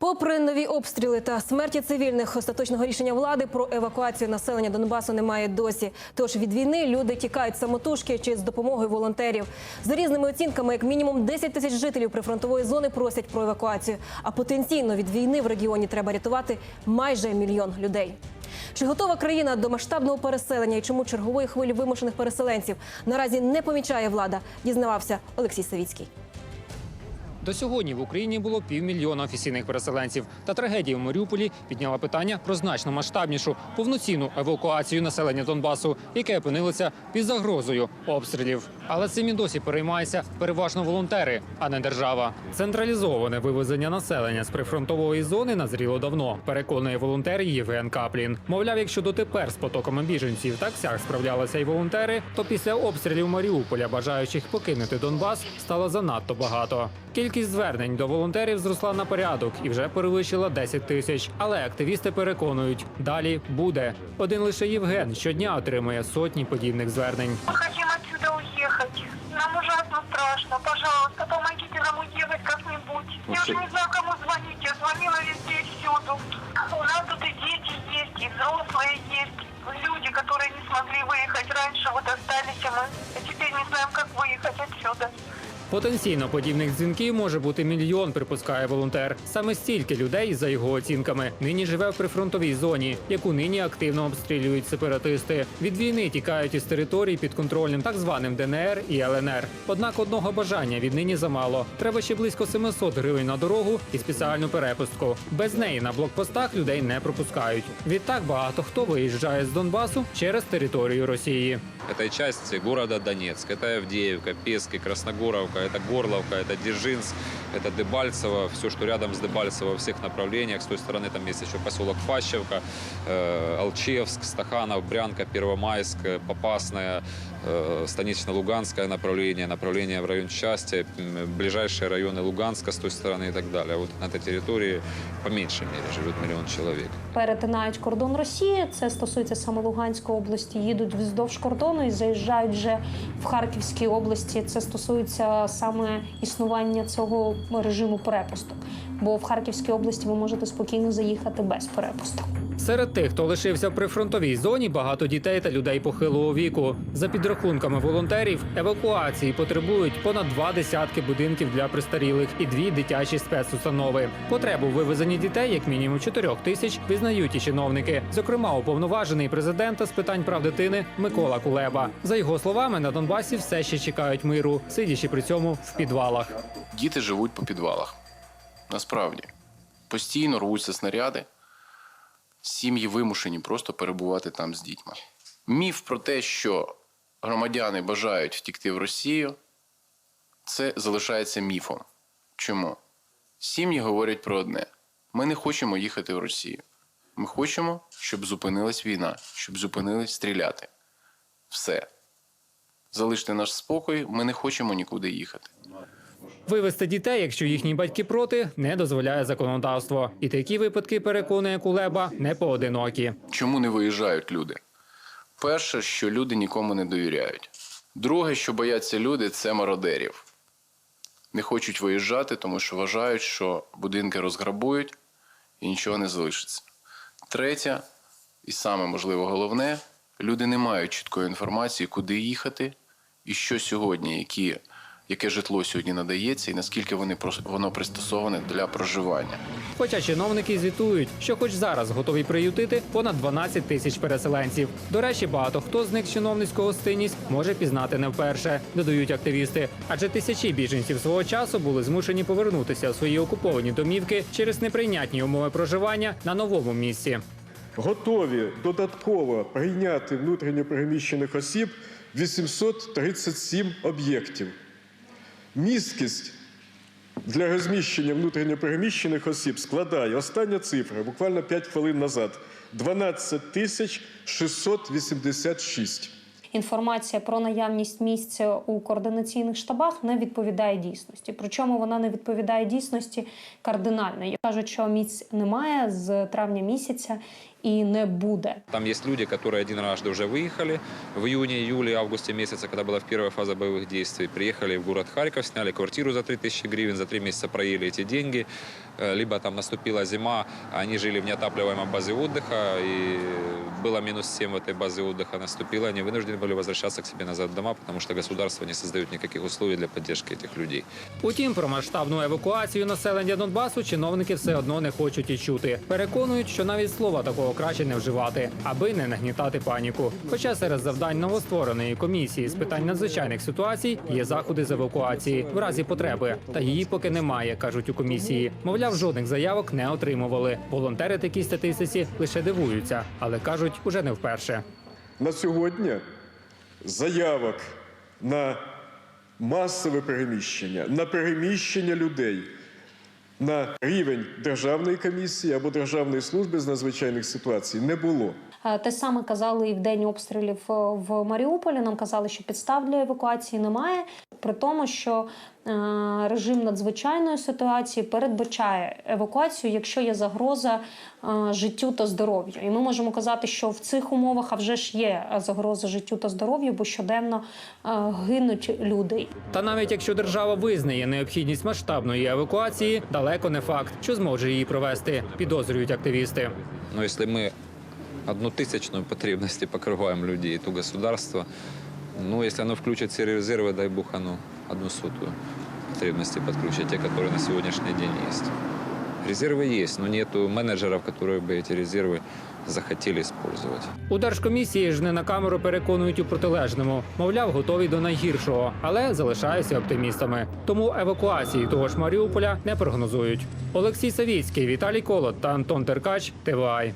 Попри нові обстріли та смерті цивільних, остаточного рішення влади про евакуацію населення Донбасу немає досі. Тож від війни люди тікають самотужки чи з допомогою волонтерів. За різними оцінками, як мінімум 10 тисяч жителів прифронтової зони просять про евакуацію. А потенційно від війни в регіоні треба рятувати майже мільйон людей. Чи готова країна до масштабного переселення і чому чергової хвилі вимушених переселенців наразі не помічає влада? Дізнавався Олексій Савіцький. До сьогодні в Україні було півмільйона офіційних переселенців. Та трагедія в Маріуполі підняла питання про значно масштабнішу повноцінну евакуацію населення Донбасу, яке опинилося під загрозою обстрілів. Але цим і досі переймаються переважно волонтери, а не держава. Централізоване вивезення населення з прифронтової зони назріло давно. Переконує волонтер Євген Каплін. Мовляв, якщо дотепер з потоками біженців так сяк справлялися й волонтери, то після обстрілів Маріуполя бажаючих покинути Донбас стало занадто багато. Кількість звернень до волонтерів зросла на порядок і вже перевищила 10 тисяч. Але активісти переконують, далі буде. Один лише Євген щодня отримує сотні подібних звернень. Мы хотим отсюда уехать. Нам ужасно страшно. Пожалуйста, помогите нам уехать как-нибудь. Я уже не знаю, кому звонить. Я звонила везде и всюду. У нас тут и дети есть, и взрослые есть. Люди, которые не смогли выехать раньше, вот остались, а мы теперь не знаем, как выехать отсюда. Потенційно подібних дзвінків може бути мільйон, припускає волонтер. Саме стільки людей, за його оцінками, нині живе в прифронтовій зоні, яку нині активно обстрілюють сепаратисти. Від війни тікають із територій під контрольним так званим ДНР і ЛНР. Однак одного бажання віднині замало. Треба ще близько 700 гривень на дорогу і спеціальну перепустку. Без неї на блокпостах людей не пропускають. Відтак багато хто виїжджає з Донбасу через територію Росії Это и часть города Донецк, это Авдеевка, Пески, Красногоровка, это Горловка, это Дзержинск, это Дебальцево, все, что рядом с Дебальцево во всех направлениях. С той стороны там есть еще поселок Фащевка, э, Алчевск, Стаханов, Брянка, Первомайск, э, Попасная, э, Станично-Луганское направление, направление в район счастья, м, ближайшие районы Луганска с той стороны и так далее. Вот на этой территории по меньшей мере живет миллион человек. перетинають кордон Росії. Це стосується саме Луганської області. Їдуть вздовж кордону і заїжджають вже в Харківській області. Це стосується саме існування цього режиму перепусток. Бо в Харківській області ви можете спокійно заїхати без перепусток. Серед тих, хто лишився в прифронтовій зоні, багато дітей та людей похилого віку. За підрахунками волонтерів, евакуації потребують понад два десятки будинків для престарілих і дві дитячі спецустанови. Потребу в вивезенні дітей, як мінімум чотирьох тисяч, визнають і чиновники. Зокрема, уповноважений президента з питань прав дитини Микола Кулеба. За його словами, на Донбасі все ще чекають миру, сидячи при цьому в підвалах. Діти живуть по підвалах. Насправді. Постійно рвуться снаряди. Сім'ї вимушені просто перебувати там з дітьми. Міф про те, що громадяни бажають втікти в Росію, це залишається міфом. Чому? Сім'ї говорять про одне: ми не хочемо їхати в Росію. Ми хочемо, щоб зупинилась війна, щоб зупинились стріляти. Все. Залиште наш спокій, ми не хочемо нікуди їхати. Вивезти дітей, якщо їхні батьки проти, не дозволяє законодавство. І такі випадки, переконує Кулеба, не поодинокі. Чому не виїжджають люди? Перше, що люди нікому не довіряють. Друге, що бояться люди, це мародерів. Не хочуть виїжджати, тому що вважають, що будинки розграбують і нічого не залишиться. Третє, і саме можливо головне, люди не мають чіткої інформації, куди їхати і що сьогодні, які, яке житло сьогодні надається, і наскільки вони, воно пристосоване для проживання. Хоча чиновники звітують, що хоч зараз готові приютити понад 12 тисяч переселенців. До речі, багато хто з них чиновницьку гостинність може пізнати не вперше, додають активісти. Адже тисячі біженців свого часу були змушені повернутися у свої окуповані домівки через неприйнятні умови проживання на новому місці. готові додатково прийняти внутрішньо переміщених осіб 837 об'єктів. Місткість для розміщення внутрішньо переміщених осіб складає остання цифра, буквально 5 хвилин назад 12 тисяч 686. Інформація про наявність місць у координаційних штабах не відповідає дійсності. Причому вона не відповідає дійсності кардинально. Кажуть, що місць немає з травня місяця, і не буде. Там есть люди, которые один раз уже выехали в июне, июле, августе месяце, когда была первая фаза боевых действий. Приехали в город Харьков, сняли квартиру за 3000 гривен, за три месяца проели эти деньги. Э, Либо там наступила зима, они жили в неотапливаемой базе отдыха, и было минус 7 в этой базе отдыха наступило. Они вынуждены были возвращаться к себе назад дома, потому что государство не создает никаких условий для поддержки этих людей. Утім, про масштабну евакуацію населення Донбасу чиновники все одно не хочуть і чути. Переконують, що навіть слова такого краще не вживати, аби не нагнітати паніку. Хоча серед завдань новоствореної комісії з питань надзвичайних ситуацій є заходи з евакуації в разі потреби. Та її поки немає, кажуть у комісії. Мовляв, жодних заявок не отримували. Волонтери такій статистиці лише дивуються, але кажуть, уже не вперше. На сьогодні заявок на масове переміщення, на переміщення людей на рівень державної комісії або державної служби з надзвичайних ситуацій не було. Е, Те саме казали і в день обстрілів е, в Маріуполі. Нам казали, що підстав для евакуації немає. При тому, що режим надзвичайної ситуації передбачає евакуацію, якщо є загроза е, життю та здоров'ю. І ми можемо казати, що в цих умовах а вже ж є е, загроза життю та здоров'ю, бо щоденно е, гинуть люди. Та навіть якщо держава визнає необхідність масштабної евакуації, далеко не факт, що зможе її провести, підозрюють активісти. Но если мы одну тысячную потребности покрываем людей, то государство, ну, если оно включит все резервы, дай бог, оно одну сотую потребности подключит, те, которые на сегодняшний день есть. Резервы есть, но нету менеджеров, которые бы эти резервы захотели использовать. У держкомісії ж не на камеру переконують у протилежному. Мовляв, готові до найгіршого, але залишаються оптимістами. Тому евакуації того ж Маріуполя не прогнозують. Олексій Савіцький, Віталій Колот та Антон Теркач. ТВАЙ.